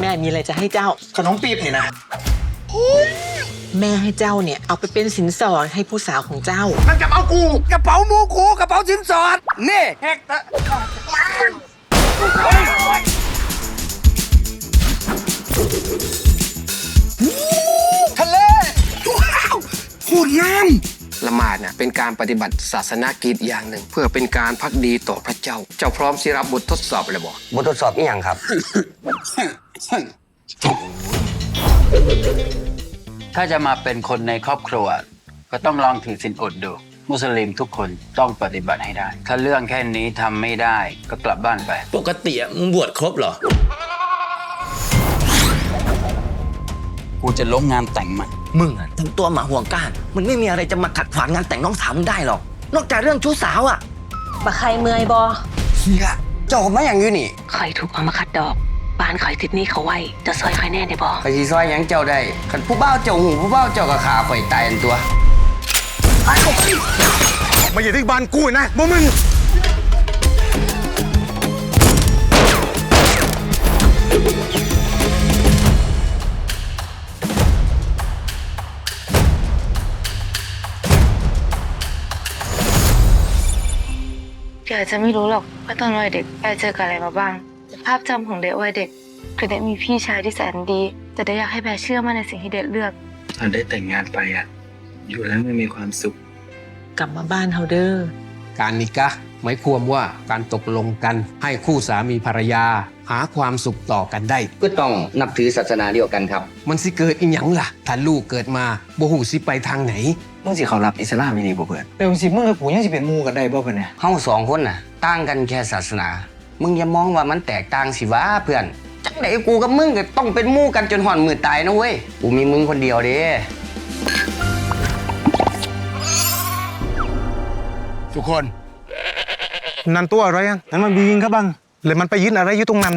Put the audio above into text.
แม่มีอะไรจะให้เจ้า ขนมปี๊บนี่นะแม่ให้เจ้าเนี่ยเอาไปเป็นสินสอดให้ผู้สาวของเจ้า มันกระเป๋ากูกระเป๋าหมูกูกระเป๋าสินสอดนี่แฮกตะทะเลว้าวโคตรงามละห มาดน่ะเป็นการปฏิบัติศาสนากิจอย่างหนึ่ง เพื่อเป็นการพักดีต่อพระเจ้า เจ้าพร้อมสิรับบททดสอบเลยบ่บททดสอบอีหยังครับ ถ้าจะมาเป็นคนในครอบครัว ก็ต้องลองถือศีลอดดู มุสลิมทุกคนต้องปฏิบัติให้ได้ ถ้าเรื่องแค่นี้ทำไม่ได้ก็กลับบ้านไป ปกติอะมึงบวชครบเหรอ กูจะล้มงานแต่งมัน มึงอะทำตัวหมาห่วงก้าน มันไม่มีอะไรจะมาขัดขวางงานแต่งน้องสาวมึงได้หรอก นอกจากเรื่องชู้สาวอะบักใครเมื่อยบอเฮียเจ้ามาอย่างอยู่นี่ข่อยถูกเอามาขัดดอกบ้านข่อยติดหนี้เขาไว้จะซอยข่อยแน่ได้บอไปสีซอยหยังเจ้าได้ขันผู้เบ้าเจ้าหูผู้เบ้าเจ้าก็ขาข่อยตายอันตัว มาอยู่ที่บ้านกูนะบ่มึง อาจจะไม่รู้หรอกว่าตอนวัยเด็กแกเจอกับอะไรมาบ้าง แต่ภาพจำของเด็กวัยเด็ก คือเด็กมีพี่ชายที่แสนดี แต่เด็กอยากให้แบร์เชื่อมั่นในสิ่งที่เด็กเลือกถ้าได้แต่งงานไปอะอยู่แล้วไม่มีความสุข กลับมาบ้านเฮาเด้อการนิกะ ห์หมายความว่าการตกลงกันให้คู่สามีภรรยา หาความสุขต่อกันได้ ก็ต้องนับถือศาสนาเดียวกันครับ มันสิเกิดอีหยังล่ะถ้าลูกเกิดมาบ่หูสิไปทางไหน มึงสิเขารับอิสลามไม่ดีบ่เพื่อนแต่สิมึงกับกูยังสิเป็นหมูกันได้บ่เพิ่นเนี่ยเฮาสองคนน่ะต่างกันแค่ศาสนา มึงอย่ามองว่ามันแตกต่างสิวะเพื่อนจังไหนกูกับมึงก็ต้องเป็นหมู่กันจนห่อนมือตายนะเว้ยกูมีมึงคนเดียวเด้ทุกคน นั่นตัวอะไรอะนั่นมันบินครับบังเลยมันไปยินอะไรอยู่ตรงนั้น